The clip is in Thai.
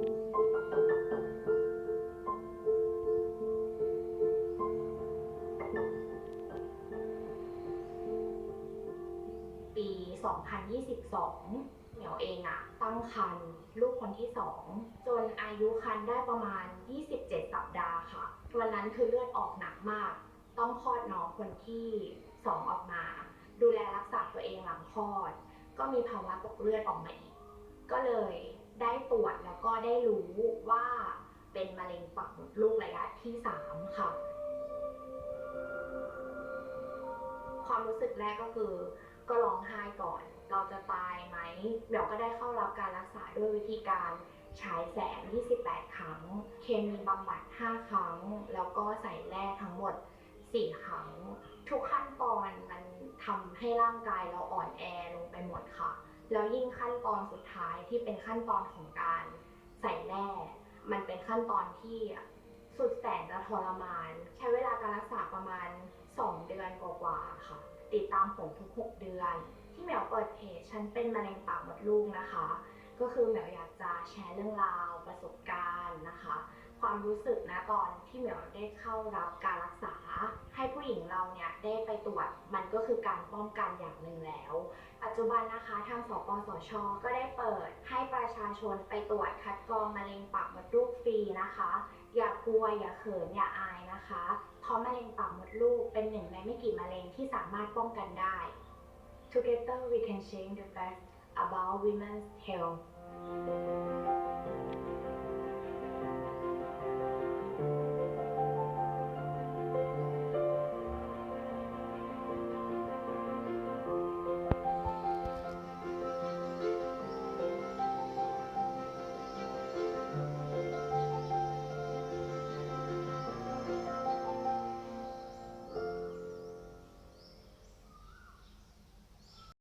ปี 2022 เหมียวเองอะตั้งคันลูกคนที่สองจนอายุคันได้ประมาณ 27 สัปดาห์ค่ะ วันนั้นคือเลือดออกหนักมาก ต้องคลอดน้องคนที่สองออกมา ดูแลรักษาตัวเองหลังคลอด ก็มีภาวะตกเลือดออกมาอีก ก็เลย ได้ตรวจแล้วก็ได้รู้ว่าเป็นมะเร็งปากมดลูกระยะที่ 3 ค่ะ ความรู้สึกแรกก็คือ ก็ร้องไห้ก่อน เราจะตายไหมเดี๋ยวก็ได้เข้ารับการรักษาด้วยวิธีการฉายแสง 28 ครั้ง เคมีบำบัด 5 ครั้ง แล้วก็ใส่แร่ทั้งหมด 4 ครั้ง ทุกขั้นตอนมันทำให้ร่างกายเราอ่อนแอลงไปหมดค่ะ แล้วยิ่งขั้นตอนสุดท้ายที่เป็นขั้นตอนของการใส่แร่ มันเป็นขั้นตอนที่สุดแสนจะทรมาน ใช้เวลาการรักษาประมาณ 2 เดือนกว่าๆค่ะ ติดตามผลทุก 6 เดือน ที่เหมียวเปิดเพจฉันเป็นมะเร็งปากมดลูกนะคะ ก็คือเหมียวอยากจะแชร์เรื่องราวประสบการณ์นะคะ ความรู้สึกนะตอนที่เหมียวได้เข้ารับการรักษา ให้ผู้หญิงเราเนี่ยได้ไปตรวจมันก็คือการป้องกันอย่างหนึ่งแล้ว ปัจจุบันนะคะทางสปสช ก็ได้เปิดให้ประชาชนไปตรวจคัดกรองมะเร็งปากมดลูกฟรีนะคะ อย่ากลัวอย่าเขินอย่าอายนะคะเพราะมะเร็งปากมดลูกเป็นหนึ่งในไม่กี่มะเร็งที่สามารถป้องกันได้ Together we can change the fact about women's health